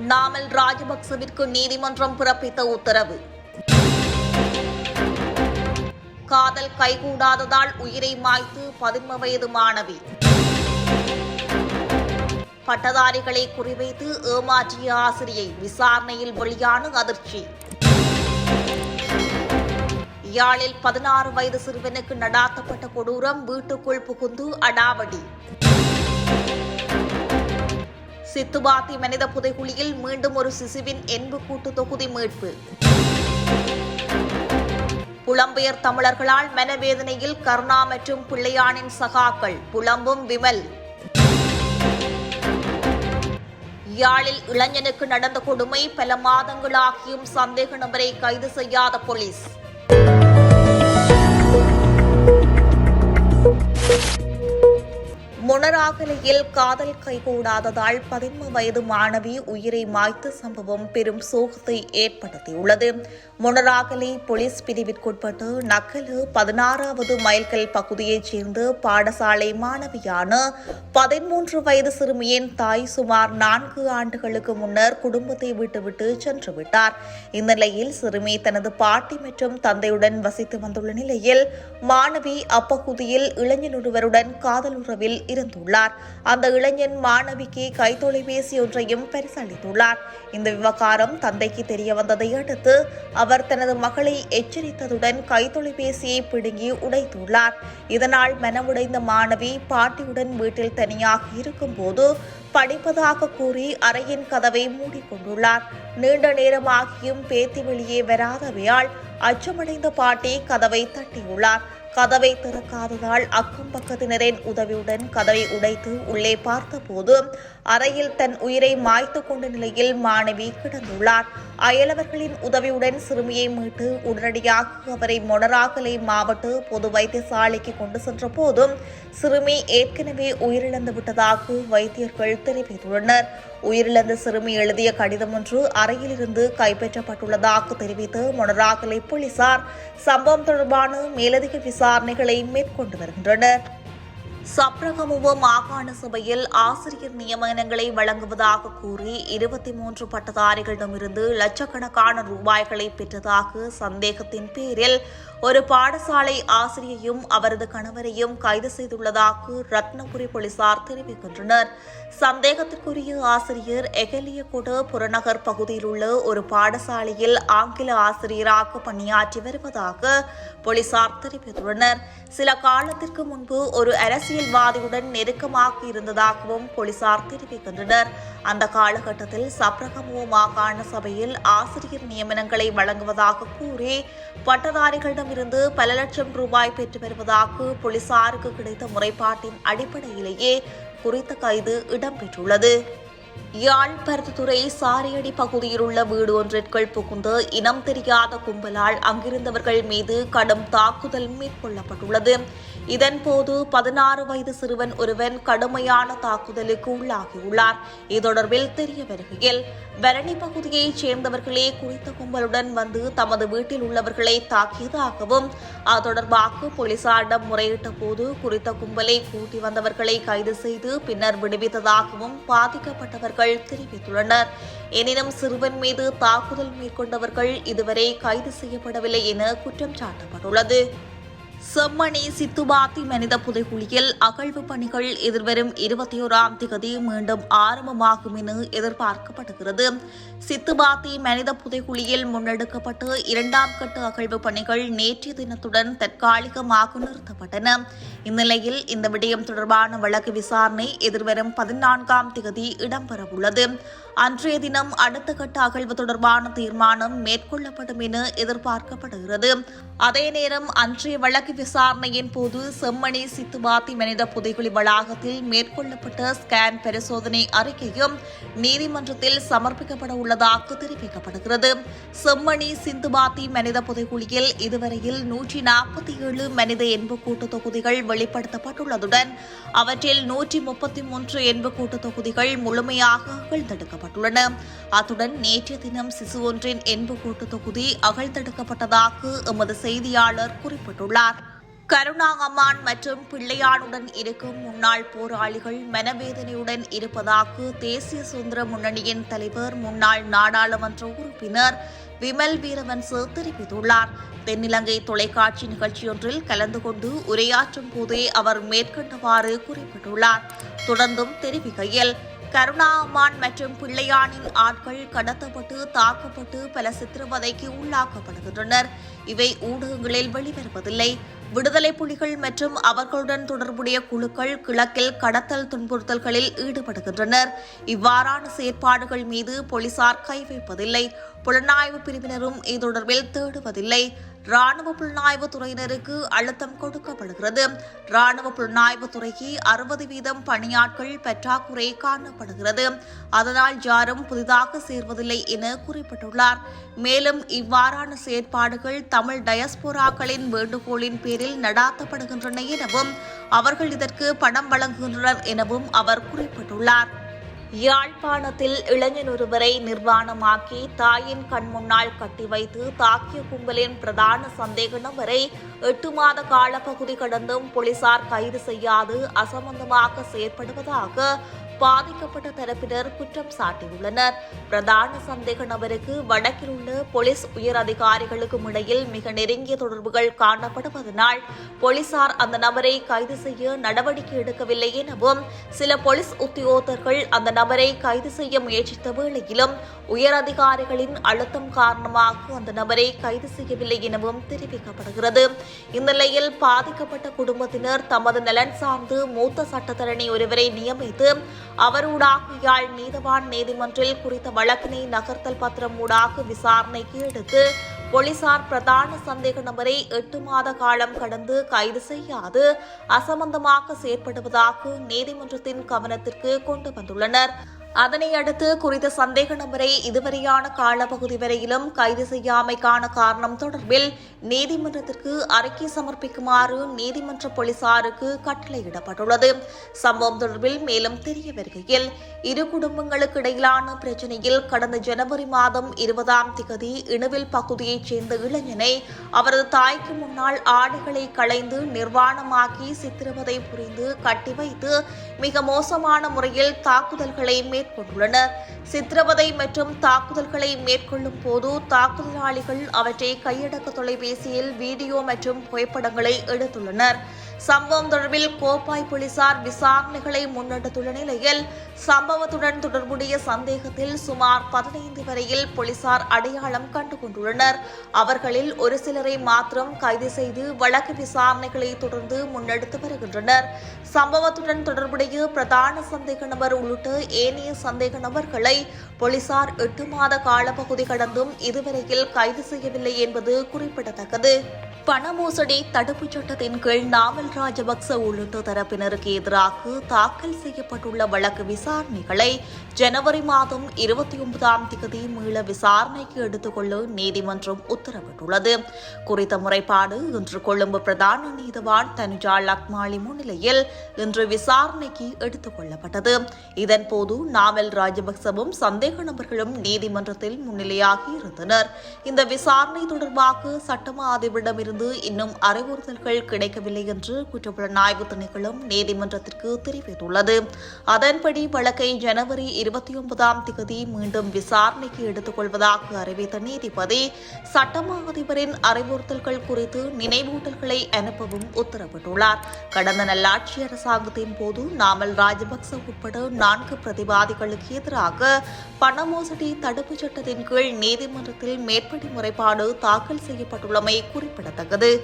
நாமல் ராஜபக்சவிற்கு நீதிமன்றம் பிறப்பித்த உத்தரவு. காதல் கைகூடாததால் உயிரை மாய்த்து பதின்ம வயது மாணவி. பட்டதாரிகளை குறிவைத்து ஏமாற்றிய ஆசிரியை விசாரணையில் வெளியான அதிர்ச்சி. யாழில் பதினாறு வயது சிறுவனுக்கு நடாத்தப்பட்ட கொடூரம் வீட்டுக்குள் புகுந்து அடாவடி. சித்துபாத்தி மனித புதைகுழியில் மீண்டும் ஒரு சிசுவின் என்பு கூட்டு தொகுதி மீட்பு. புலம்பெயர் தமிழர்களால் மனவேதனையில் கருணா மற்றும் பிள்ளையானின் சகாக்கள் புலம்பும் விமல். யாழில் இளைஞனுக்கு நடந்த கொடுமை பல மாதங்களாகியும் சந்தேக நபரை கைது செய்யாத போலீஸ். முனராகலையில் காதல் கைகூடாததால் பதின்ம வயது மாணவி உயிரை மாய்த்த சம்பவம் பெரும் சோகத்தை ஏற்படுத்தியுள்ளது. முனராகலை போலீஸ் பிரிவிற்குட்பட்டு நக்கலு பதினாறாவது மைல்கல் பகுதியைச் சேர்ந்த பாடசாலை மாணவியான பதிமூன்று வயது சிறுமியின் தாய் சுமார் நான்கு ஆண்டுகளுக்கு முன்னர் குடும்பத்தை விட்டுவிட்டு சென்று விட்டார் இந்நிலையில் சிறுமி தனது பாட்டி மற்றும் தந்தையுடன் வசித்து வந்துள்ள நிலையில் மாணவி அப்பகுதியில் இளைஞனொருவருடன் காதலுறவில் இருந்துள்ளார். அந்த இளைஞன் மாணவிக்கு கைத்தொலைபேசி ஒன்றையும் பரிசளித்துள்ளார். இந்த விவகாரம் தந்தைக்கு தெரிய வந்ததை அடுத்து அவர் தனது மகளை எச்சரித்ததுடன் கைத்தொலைபேசியை பிடுங்கி உடைத்துள்ளார். இதனால் மனமுடைந்த மாணவி பாட்டியுடன் வீட்டில் தனியாக இருக்கும்போது படிப்பதாக கூறி அறையின் கதவை மூடிக்கொண்டுள்ளார். நீண்ட நேரமாகியும் பேத்தி வெளியே வராதவையால் அச்சமடைந்த பாட்டி கதவை தட்டியுள்ளார். கதவை திறக்காததால் அக்கம் பக்கத்தினரின் உதவியுடன் கதவை உடைத்து உள்ளே பார்த்தபோது அறையில் தன் உயிரை மாய்த்து கொண்ட நிலையில் மாணவி கிடந்துள்ளார். அயலவர்களின் உதவியுடன் சிறுமியை மீட்டு உடனடியாக அவரை மொனராகலை மாவட்ட பொது வைத்தியசாலைக்கு கொண்டு சென்ற போதும் சிறுமி ஏற்கனவே உயிரிழந்து விட்டதாக வைத்தியர்கள் தெரிவித்துள்ளனர். உயிரிழந்த சிறுமி எழுதிய கடிதம் ஒன்று அறையிலிருந்து கைப்பற்றப்பட்டுள்ளதாக தெரிவித்து மொனராகலை போலீசார் சம்பவம் தொடர்பான மேலதிக விசாரணைகளை மேற்கொண்டு வருகின்றனர். சப்ரகமுவ மாகாண சபையில் ஆசிரியர் நியமனங்களை வழங்குவதாக கூறி இருபத்தி மூன்று பட்டதாரிகளிடமிருந்து லட்சக்கணக்கான ரூபாய்களை பெற்றதாக சந்தேகத்தின் பேரில் ஒரு பாடசாலை ஆசிரியையும் அவரது கணவரையும் கைது செய்துள்ளதாக ரத்னபுரி போலீசார் தெரிவிக்கின்றனர். சந்தேகத்திற்குரிய ஆசிரியர் எகலியகுட புறநகர் பகுதியில் உள்ள ஒரு பாடசாலையில் ஆங்கில ஆசிரியராக பணியாற்றி வருவதாக போலீசார் தெரிவித்துள்ளனர். சில காலத்திற்கு முன்பு ஒரு அரசியல்வாதியுடன் நெருக்கமாக இருந்ததாகவும் போலீசார் தெரிவிக்கின்றனர். அந்த காலகட்டத்தில் சப்ரகமுவ மாகாண சபையில் ஆசிரியர் நியமனங்களை வழங்குவதாக கூறி பட்டதாரிகளிடம் இருந்து பல லட்சம் ரூபாய் பெற்று வருவதாக போலீசாருக்கு கிடைத்த முறைப்பாட்டின் அடிப்படையிலேயே குறித்த கைது இடம்பெற்றுள்ளது. யாழ் பருத்தித்துறை சாரியடி பகுதியில் உள்ள வீடு ஒன்றிற்குள் புகுந்து இனம் தெரியாத கும்பலால் அங்கிருந்தவர்கள் மீது கடும் தாக்குதல் மேற்கொள்ளப்பட்டுள்ளது. இதன்போது பதினாறு வயது சிறுவன் ஒருவன் கடுமையான தாக்குதலுக்கு உள்ளாகியுள்ளார். இது தொடர்பில் தெரிய வருகையில் பரணி பகுதியைச் சேர்ந்தவர்களே குறித்த கும்பலுடன் வந்து தமது வீட்டில் உள்ளவர்களை தாக்கியதாகவும் அது தொடர்பாக போலீசாரிடம் முறையிட்ட போது குறித்த கும்பலை கூட்டி வந்தவர்களை கைது செய்து பின்னர் விடுவித்ததாகவும் பாதிக்கப்பட்டவர்கள் தெரிவித்துள்ளனர். எனினும் சிறுவன் மீது தாக்குதல் மேற்கொண்டவர்கள் இதுவரை கைது செய்யப்படவில்லை என குற்றம் சாட்டப்பட்டுள்ளது. செம்மணி சித்துபாத்தி மனித புதைகுழியில் அகழ்வு பணிகள் எதிர்வரும் இருபத்தி ஓராம் தேதி மீண்டும் ஆரம்பமாகும் என எதிர்பார்க்கப்படுகிறது. சித்துபாத்தி மனித புதைகுழியில் முன்னெடுக்கப்பட்டு இரண்டாம் கட்ட அகழ்வு பணிகள் நேற்றைய தினத்துடன் தற்காலிகமாக நிறுத்தப்பட்டன. இந்நிலையில் இந்த விடயம் தொடர்பான வழக்கு விசாரணை எதிர்வரும் பதினான்காம் தேதி இடம்பெறவுள்ளது. அன்றைய தினம் அடுத்த கட்ட அகழ்வு தொடர்பான தீர்மானம் மேற்கொள்ளப்படும் என எதிர்பார்க்கப்படுகிறது. அதே நேரம் அன்றைய வழக்கு விசாரணையின் போது செம்மணி சித்துபாத்தி மனித புதைகுழி வளாகத்தில் மேற்கொள்ளப்பட்ட ஸ்கேன் பரிசோதனை அறிக்கையும் நீதிமன்றத்தில் சமர்ப்பிக்கப்பட உள்ளதாக தெரிவிக்கப்படுகிறது. செம்மணி சிந்துபாத்தி மனித புதைகுழியில் இதுவரையில் நூற்றி நாற்பத்தி ஏழு மனித எண்புக்கூட்டு தொகுதிகள் வெளிப்படுத்தப்பட்டுள்ளதுடன் அவற்றில் நூற்றி முப்பத்தி மூன்று எண்புக்கூட்டு தொகுதிகள் முழுமையாக அகழ்ந்தெடுக்கப்பட்டுள்ளன அத்துடன் நேற்றைய தினம் சிசு ஒன்றின் எண்புக்கூட்டு தொகுதி அகழ்ந்தெடுக்கப்பட்டதாக எமது செய்தியாளர் குறிப்பிட்டுள்ளார். கருணாகமான் மற்றும் பிள்ளையானுடன் இருக்கும் முன்னாள் போராளிகள் மனவேதனையுடன் இருப்பதாக தேசிய சுதந்திர முன்னணியின் தலைவர் முன்னாள் நாடாளுமன்ற உறுப்பினர் விமல் வீரவன்சு தெரிவித்துள்ளார் தென்னிலங்கை தொலைக்காட்சி நிகழ்ச்சியொன்றில் கலந்து கொண்டு உரையாற்றும் போதே அவர் மேற்கண்டவாறு குறிப்பிட்டுள்ளார். தொடர்ந்தும் தெரிவிக்கையில் கருணா அம்மான் மற்றும் பிள்ளையானின் ஆட்கள் கடத்தப்பட்டு தாக்கப்பட்டு பல சித்திரவதைக்கு உள்ளாக்கப்படுகின்றனர். இவை ஊடகங்களில் வெளிவருவதில்லை. விடுதலை புலிகள் மற்றும் அவர்களுடன் தொடர்புடைய குழுக்கள் கிழக்கில் கடத்தல் துன்புறுத்தல்களில் ஈடுபடுகின்றனர். இவ்வாறான செயற்பாடுகள் மீது போலீசார் கை வைப்பதில்லை. புலனாய்வு பிரிவினரும் இது தொடர்பில் தேடுவதில்லை. ராணுவ புலனாய்வு துறையினருக்கு அழுத்தம் கொடுக்கப்படுகிறது. ராணுவ புலனாய்வு துறைக்கு அறுபது வீதம் பணியாட்கள் பற்றாக்குறை காணப்படுகிறது. அதனால் யாரும் புதிதாக சேர்வதில்லை என குறிப்பிட்டுள்ளார். மேலும் இவ்வாறான செயற்பாடுகள் தமிழ் டயஸ்போராக்களின் வேண்டுகோளின் பேரில் நடாத்தப்படுகின்றன எனவும் அவர்கள் இதற்கு பணம் வழங்குகின்றனர் எனவும் அவர் குறிப்பிட்டுள்ளார். யாழ்ப்பாணத்தில் இளைஞன் ஒருவரை நிர்வாணமாக்கி தாயின் கண் முன்னால் கட்டி வைத்து தாக்கிய கும்பலின் பிரதான சந்தேக நபரை எட்டு மாத காலப்பகுதி கடந்தும் போலீசார் கைது செய்யாது அசம்பந்தமாக செயற்படுவதாக பாதிக்கப்பட்ட தரப்பினர் குற்றம் சாட்டியுள்ளனர். பிரதான சந்தேக நபருக்கு வடக்கில் உள்ள போலீஸ் உயர் அதிகாரிகளுக்கும் இடையில் மிக நெருங்கிய தொடர்புகள் காணப்படுவதனால் போலீசார் அந்த நபரை கைது செய்ய நடவடிக்கை எடுக்கவில்லை எனவும் சில போலீஸ் உத்தியோகத்தர்கள் அந்த நபரை கைது செய்ய முயற்சித்த வேளையிலும் உயர் அதிகாரிகளின் அழுத்தம் காரணமாக அந்த நபரை கைது செய்யவில்லை எனவும் தெரிவிக்கப்படுகிறது. இந்நிலையில் பாதிக்கப்பட்ட குடும்பத்தினர் தமது நலன் சார்ந்து மூத்த சட்டத்தரணி ஒருவரை நியமித்து அவரூடாக யாழ் நீதவான் நீதிமன்றில் குறித்த வழக்கினை நகர்த்தல் பத்திரம் ஊடாக விசாரணைக்கு எடுத்து போலீசார் பிரதான சந்தேக நபரை எட்டு மாத காலம் கடந்து கைது செய்யாது அசம்பந்தமாக செயற்படுவதாக நீதிமன்றத்தின் கவனத்திற்கு கொண்டு வந்துள்ளனர். அதனை அடுத்து குறித்த சந்தேக நபரை இதுவரையான காலப்பகுதி வரையிலும் கைது செய்யாமைக்கான காரணம் தொடர்பில் நீதிமன்றத்திற்கு அறிக்கை சமர்ப்பிக்குமாறு நீதிமன்ற போலீசாருக்கு கட்டளையிடப்பட்டுள்ளது. சம்பவம் தொடர்பில் மேலும் தெரிய வருகையில் இரு குடும்பங்களுக்கு இடையிலான பிரச்சினையில் கடந்த ஜனவரி மாதம் இருபதாம் திகதி இணுவில் பகுதியைச் சேர்ந்த இளைஞனை அவரது தாய்க்கு முன்னால் ஆடைகளை களைந்து நிர்வாணமாக்கி சித்திரவதை புரிந்து கட்டி வைத்து மிக மோசமான முறையில் தாக்குதல்களை கொண்டுள்ளனர். சித்திரவதை மற்றும் தாக்குதல்களை மேற்கொள்ளும் போது தாக்குதலாளிகள் அவற்றை கையடக்க தொலைபேசியில் வீடியோ மற்றும் புகைப்படங்களை எடுத்துள்ளனர். சம்பவம் தொடர்பில் கோப்பாய் போலீசார் விசாரணைகளை முன்னெடுத்துள்ள நிலையில் சம்பவத்துடன் தொடர்புடைய சந்தேகத்தில் சுமார் பதினைந்து வரையில் போலீசார் அடையாளம் கண்டு கொண்டுள்ளனர் அவர்களில் ஒரு சிலரை மாத்திரம் கைது செய்து வழக்கு விசாரணைகளை தொடர்ந்து முன்னெடுத்து வருகின்றனர். சம்பவத்துடன் தொடர்புடைய பிரதான சந்தேக நபர் உள்ளிட்ட ஏனைய சந்தேக நபர்களை போலீசார் எட்டு மாத காலப்பகுதி கடந்தும் இதுவரையில் கைது செய்யவில்லை என்பது குறிப்பிடத்தக்கது. பண மோசடி தடுப்புச் சட்டத்தின் கீழ் நாமல் ராஜபக்ச உள்ளிட்ட தரப்பினருக்கு எதிராக தாக்கல் செய்யப்பட்டுள்ள வழக்கு விசாரணைகளை ஜனவரி மாதம் இருபத்தி ஒன்பதாம் தேதி மீள விசாரணைக்கு எடுத்துக்கொள்ள நீதிமன்றம் உத்தரவிட்டுள்ளது. குறித்த முறைப்பாடு இன்று கொழும்பு பிரதான நீதிவான் தனுஜா லக்மாலி முன்னிலையில் இன்று விசாரணைக்கு எடுத்துக் கொள்ளப்பட்டது இதன்போது நாமல் ராஜபக்சவும் சந்தேக நபர்களும் நீதிமன்றத்தில் முன்னிலையாகி இருந்தனர். இந்த விசாரணை தொடர்பாக சட்டமா அதிபரிடமிருந்து இன்னும் அறிவுறுத்தல்கள் கிடைக்கவில்லை என்று குற்றப்புலனாய்வு திணைக்களம் நீதிமன்றத்திற்கு தெரிவித்துள்ளது. அதன்படி வழக்கை ஜனவரி இருபத்தி ஒன்பதாம் தேதி மீண்டும் விசாரணைக்கு எடுத்துக்கொள்வதாக அறிவித்த நீதிபதி சட்டமா அதிபரின் அறிவுறுத்தல்கள் குறித்து நினைவூட்டல்களை அனுப்பவும் உத்தரவிட்டுள்ளார். கடந்த நல்லாட்சி அரசாங்கத்தின் போது நாமல் ராஜபக்ச உட்பட நான்கு பிரதிவாதிகளுக்கு எதிராக பண மோசடி தடுப்புச் சட்டத்தின் கீழ் நீதிமன்றத்தில் மேற்படி முறைப்பாடு தாக்கல் செய்யப்பட்டுள்ளமை குறிப்பிடத்தக்கது. 啊对